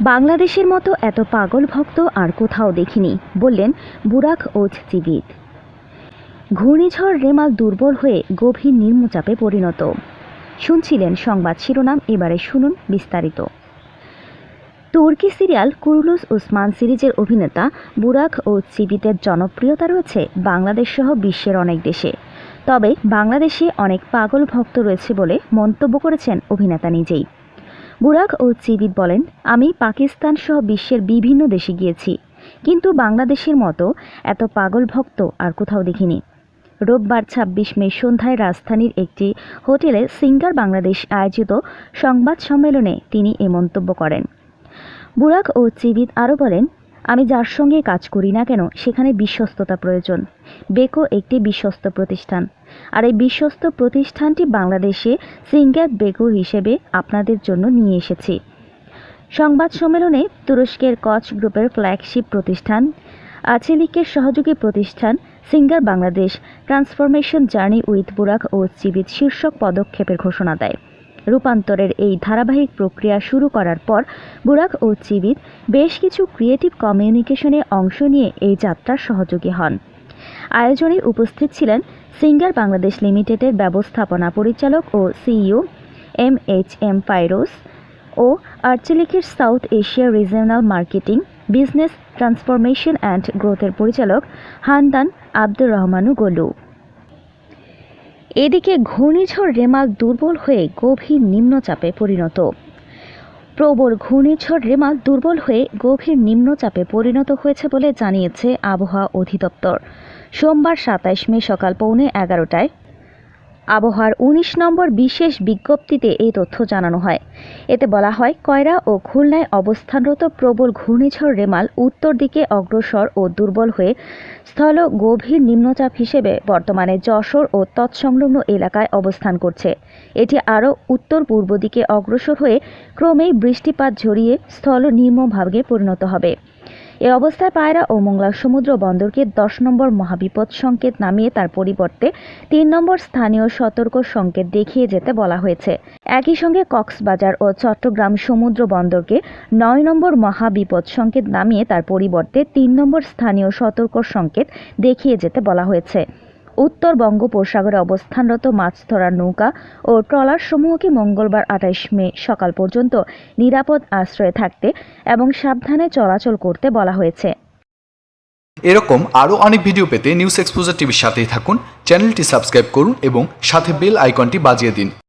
বাংলাদেশের মতো এত পাগল ভক্ত আর কোথাও দেখিনি, বললেন বুরাক ওজ চিবিত ঘূর্ণিঝড় রেমাল দুর্বল হয়ে গভীর নিম্নচাপে পরিণত। শুনছিলেন সংবাদ শিরোনাম, এবারে শুনুন বিস্তারিত। তুর্কি সিরিয়াল কুরুলুস উসমান সিরিজের অভিনেতা বুরাক ও চিবিতের জনপ্রিয়তা রয়েছে বাংলাদেশ সহ বিশ্বের অনেক দেশে। তবে বাংলাদেশে অনেক পাগল ভক্ত রয়েছে বলে মন্তব্য করেছেন অভিনেতা নিজেই। বুরাক ও চিবিদ বলেন, আমি পাকিস্তান সহ বিশ্বের বিভিন্ন দেশে গিয়েছি, কিন্তু বাংলাদেশের মতো এত পাগল ভক্ত আর কোথাও দেখিনি। রোববার ছাব্বিশ মে সন্ধ্যায় রাজধানীর একটি হোটেলে সিঙ্গার বাংলাদেশ আয়োজিত সংবাদ সম্মেলনে তিনি এ মন্তব্য করেন। বুরাক ও চিবিদ আরও বলেন আমি যার সঙ্গে কাজ করি না কেন, সেখানে বিশ্বস্ততা প্রয়োজন। বেকো একটি বিশ্বস্ত প্রতিষ্ঠান। আর এই বিশ্বস্ত প্রতিষ্ঠানটি বাংলাদেশে সিঙ্গার বেকো হিসেবে আপনাদের জন্য নিয়ে এসেছি। সংবাদ সম্মেলনে তুরস্কের কচ গ্রুপের ফ্ল্যাগশিপ প্রতিষ্ঠান আছেলিকের সহযোগী প্রতিষ্ঠান Singer Bangladesh transformation journey with Burak ও চিবিত শীর্ষক পদক্ষেপের ঘোষণা দেয়। রূপান্তরের এই ধারাবাহিক প্রক্রিয়া শুরু করার পর বুরাক ও চিবিত বেশ কিছু ক্রিয়েটিভ কমিউনিকেশনে অংশ নিয়ে এই যাত্রার সহযোগী হন। আয়োজনে উপস্থিত ছিলেন সিঙ্গার বাংলাদেশ লিমিটেডের ব্যবস্থাপনা পরিচালক ও CEO M H M Fairoz O আর্চেলিকের South Asia regional marketing, business transformation and গ্রোথের পরিচালক হানদান আব্দুর রহমানু গলু। এদিকে ঘূর্ণিঝড় রেমাল দুর্বল হয়ে গভীর নিম্নচাপে পরিণত। প্রবল ঘূর্ণিঝড় রেমাল দুর্বল হয়ে গভীর নিম্নচাপে পরিণত হয়েছে বলে জানিয়েছে আবহাওয়া অধিদপ্তর। সোমবার সাতাইশ মে সকাল পৌনে এগারোটায় আবহাওয়ার উনিশ নম্বর বিশেষ বিজ্ঞপ্তিতে এই তথ্য জানানো হয়। এতে বলা হয়, কয়রা ও খুলনায় অবস্থানরত প্রবল ঘূর্ণিঝড় রেমাল উত্তর দিকে অগ্রসর ও দুর্বল হয়ে স্থল গভীর নিম্নচাপ হিসেবে বর্তমানে যশোর ও তৎসংলগ্ন এলাকায় অবস্থান করছে। এটি আরও উত্তর পূর্ব দিকে অগ্রসর হয়ে ক্রমেই বৃষ্টিপাত ঝরিয়ে স্থল নিম্নভাগে পরিণত হবে। এ অবস্থায় পায়রা ও মোংলা সমুদ্র বন্দরকে দশ নম্বর মহাবিপদ সংকেত নামিয়ে তার পরিবর্তে তিন নম্বর স্থানীয় সতর্ক সংকেত দেখিয়ে যেতে বলা হয়েছে। একই সঙ্গে কক্সবাজার ও চট্টগ্রাম সমুদ্র বন্দরকে নয় নম্বর মহাবিপদ সংকেত নামিয়ে তার পরিবর্তে তিন নম্বর স্থানীয় সতর্ক সংকেত দেখিয়ে যেতে বলা হয়েছে। উত্তর বঙ্গোপসাগরে অবস্থানরত মাছ ধরার নৌকা ও ট্রলার সমূহকে মঙ্গলবার আঠাইশ মে সকাল পর্যন্ত নিরাপদ আশ্রয়ে থাকতে এবং সাবধানে চলাচল করতে বলা হয়েছে। এরকম আরও অনেক ভিডিও পেতে নিউজ এক্সপোজার টিভির সাথেই থাকুন, চ্যানেলটি সাবস্ক্রাইব করুন এবং সাথে বেল আইকনটি বাজিয়ে দিন।